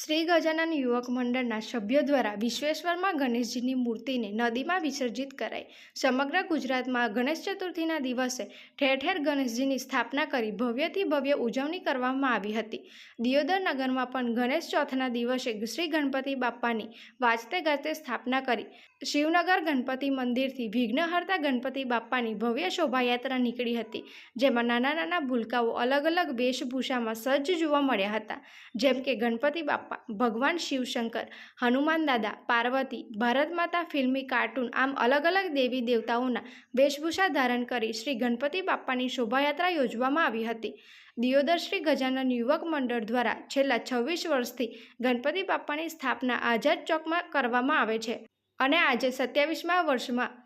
શ્રી ગજાનન યુવક મંડળના સભ્યો દ્વારા વિશ્વેશ્વરમાં ગણેશજીની મૂર્તિને નદીમાં વિસર્જિત કરાઈ. સમગ્ર ગુજરાતમાં ગણેશ ચતુર્થીના દિવસે ઠેર ઠેર ગણેશજીની સ્થાપના કરી ભવ્યથી ભવ્ય ઉજવણી કરવામાં આવી હતી. દિયોદર નગરમાં પણ ગણેશ ચોથના દિવસે શ્રી ગણપતિ બાપ્પાની વાજતે ગાજતે સ્થાપના કરી. શિવનગર ગણપતિ મંદિરથી વિઘ્નહર્તા ગણપતિ બાપ્પાની ભવ્ય શોભાયાત્રા નીકળી હતી, જેમાં નાના નાના ભૂલકાઓ અલગ અલગ વેશભૂષામાં સજ્જ જોવા મળ્યા હતા. જેમ કે ગણપતિ બાપ્પા ભગવાન શિવશંકર, હનુમાન દાદા, પાર્વતી, ભારત માતા ફિલ્મી કાર્ટૂન આમ અલગ અલગ દેવી દેવતાઓના વેશભૂષા ધારણ કરી શ્રી ગણપતિ બાપ્પાની શોભાયાત્રા યોજવામાં આવી હતી. દિયોદર શ્રી ગજાનન યુવક મંડળ દ્વારા છેલ્લા છવ્વીસ વર્ષથી ગણપતિ બાપ્પાની સ્થાપના આઝાદ ચોકમાં કરવામાં આવે છે અને આજે સત્યાવીસમા વર્ષમાં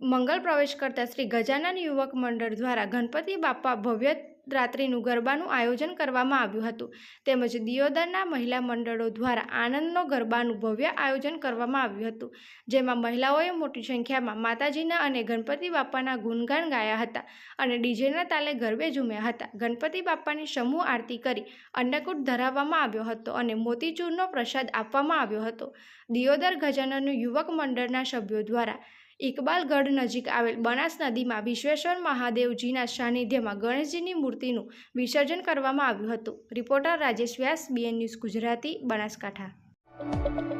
મંગલ પ્રવેશ કરતા શ્રી ગજાનન યુવક મંડળ દ્વારા ગણપતિ બાપ્પા ભવ્ય રાત્રિનું ગરબાનું આયોજન કરવામાં આવ્યું હતું. તેમજ દિયોદરના મહિલા મંડળો દ્વારા આનંદનો ગરબાનું ભવ્ય આયોજન કરવામાં આવ્યું હતું. જેમાં મહિલાઓએ મોટી સંખ્યામાં માતાજીના અને ગણપતિ બાપ્પાના ગુણગાન ગાયા હતા અને ડીજેના તાલે ગરબે ઝૂમ્યા હતા. ગણપતિ બાપ્પાની સમૂહ આરતી કરી અન્નકૂટ ધરાવવામાં આવ્યો હતો અને મોતીચૂરનો પ્રસાદ આપવામાં આવ્યો હતો. દિયોદર ગજાનનું યુવક મંડળના સભ્યો દ્વારા ઇકબાલગઢ નજીક આવેલ બનાસ નદીમાં વિશ્વેશ્વર મહાદેવજીના સાનિધ્યમાં ગણેશજીની મૂર્તિનું વિસર્જન કરવામાં આવ્યું હતું. Reporter Rajesh Vyas BN news Gujarati, Banaskantha.